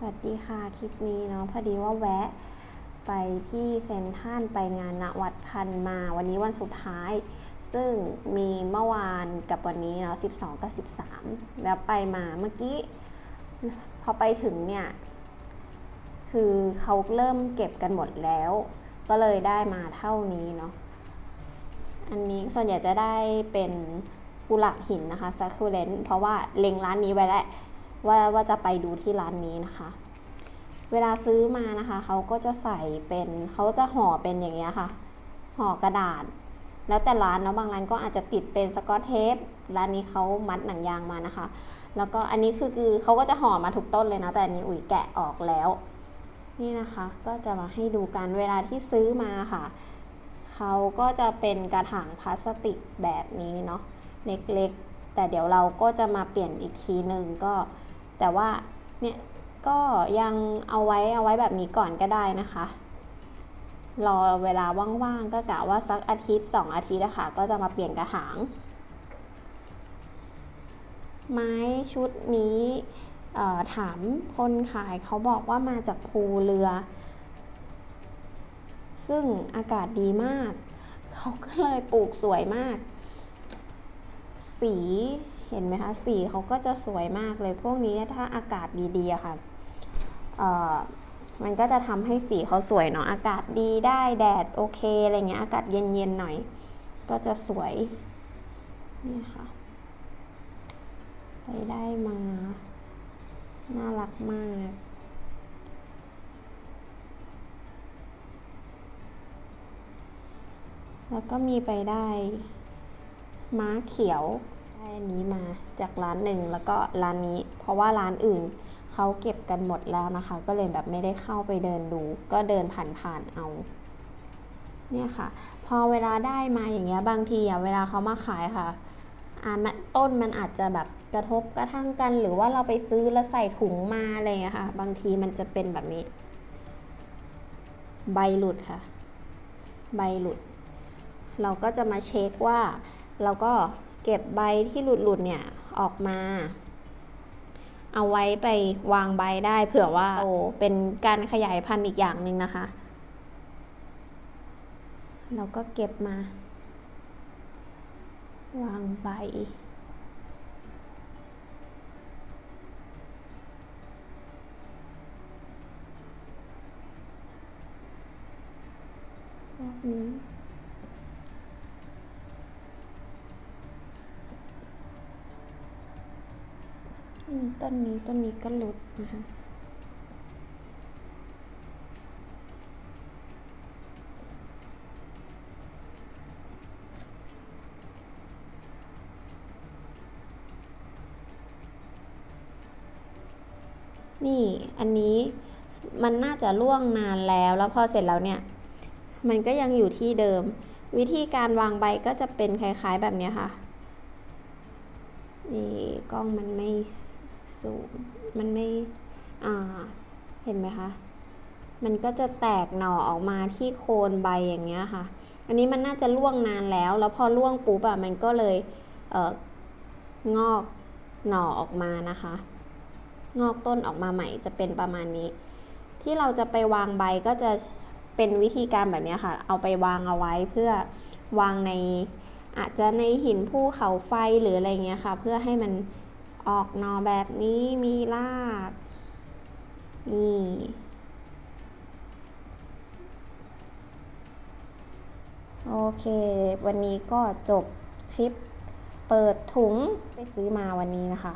สวัสดีค่ะ คลิปนี้เนาะพอดีว่าแวะไปที่เซนทรันไปงานณวัดพันมา วันนี้วันสุดท้าย ซึ่งมีเมื่อวานกับวันนี้เนาะ12 กับ 13 แล้วไปมาเมื่อกี้ พอไปถึงเนี่ย คือเขาเริ่มเก็บกันหมดแล้ว ก็เลยได้มาเท่านี้เนาะอันนี้ส่วนใหญ่จะได้เป็นกุหลาบหินนะคะ succulent เพราะว่าเล็งร้านนี้ไว้แล้ว ว่าว่าจะไปดูที่ร้านนี้นะคะ เวลาซื้อมานะคะเขาก็จะใส่เป็นเขาจะห่อเป็นอย่างเงี้ยค่ะ ห่อกระดาษ แล้วแต่ร้านเนาะบางร้านก็อาจจะติดเป็นสกอตเทปร้านนี้เขามัดหนังยางมานะคะ แล้วก็อันนี้คือคือเขาก็จะห่อมาทุกต้นเลยนะ แต่อันนี้อุ๋ยแกะออกแล้ว นี่นะคะก็จะมาให้ดูกันเวลาที่ซื้อมาค่ะเขาก็จะเป็นกระถางพลาสติกแบบนี้เนาะเล็กๆแต่เดี๋ยวเราก็จะมาเปลี่ยนอีกทีหนึ่งก็ แต่ว่าเนี่ยก็ยังเอาไว้เอาไว้แบบนี้ก่อนก็ได้นะคะ รอเวลาว่างๆก็กะว่าสักอาทิตย์ 2 อาทิตย์นะคะก็จะมาเปลี่ยนกระถาง ไม้ชุดนี้ถามคนขายเขาบอกว่ามาจากภูเรือ ซึ่งอากาศดีมาก เขาก็เลยปลูกสวยมาก สี เห็นไหมคะสีเขาก็จะสวยมากเลยพวกนี้ถ้าอากาศดีๆค่ะมันก็จะทำให้สีเขาสวยเนาะอากาศดีได้แดดโอเคอะไรเงี้ยอากาศเย็นๆหน่อย ก็จะสวยนี่ค่ะ ไปได้มา น่ารักมากแล้วก็มีไปได้ ม้าเขียว ได้อันนี้มาจากร้านหนึ่งแล้วก็ร้านนี้ เพราะว่าร้านอื่นเขาเก็บกันหมดแล้วนะคะ ก็เลยแบบไม่ได้เข้าไปเดินดู ก็เดินผ่านๆเอาเนี่ยค่ะ พอเวลาได้มาอย่างเงี้ยบางทีอะเวลาเขามาขายค่ะอ่ามันต้นมันอาจจะแบบกระทบกระทั่งกัน หรือว่าเราไปซื้อแล้วใส่ถุงมาอะไรอย่างเงี้ยค่ะ บางทีมันจะเป็นแบบนี้ ใบหลุดค่ะ ใบหลุด เราก็จะมาเช็คว่าเราก็ เก็บใบที่หลุดๆเนี่ยออกมา เอาไว้ไปวางใบได้เผื่อว่าโตเป็นการขยายพันธุ์อีกอย่างหนึ่งนะคะ เราก็เก็บมา วางใบแบบนี้ ต้นนี้ต้นนี้ก็หลุดนะคะนี่อันนี้มันน่าจะล่วงนานแล้ว แล้วพอเสร็จแล้วเนี่ย มันก็ยังอยู่ที่เดิม วิธีการวางใบก็จะเป็นคล้ายๆแบบนี้ค่ะ นี่กล้องมันไม่ สูง มันไม่เห็นไหมคะ มันก็จะแตกหน่อออกมาที่โคนใบอย่างเงี้ยค่ะ อันนี้มันน่าจะล่วงนานแล้ว แล้วพอล่วงปุ๊บอะมันก็เลยเอองอกหน่อออกมานะคะ งอกต้นออกมาใหม่จะเป็นประมาณนี้ ที่เราจะไปวางใบก็จะเป็นวิธีการแบบนี้ค่ะ เอาไปวางเอาไว้เพื่อวางในอาจจะในหินภูเขาไฟหรืออะไรเงี้ยค่ะ เพื่อให้มัน ออกหนอแบบนี้มีรากนี่โอเค วันนี้ก็จบคลิปเปิดถุงไปซื้อมาวันนี้นะคะ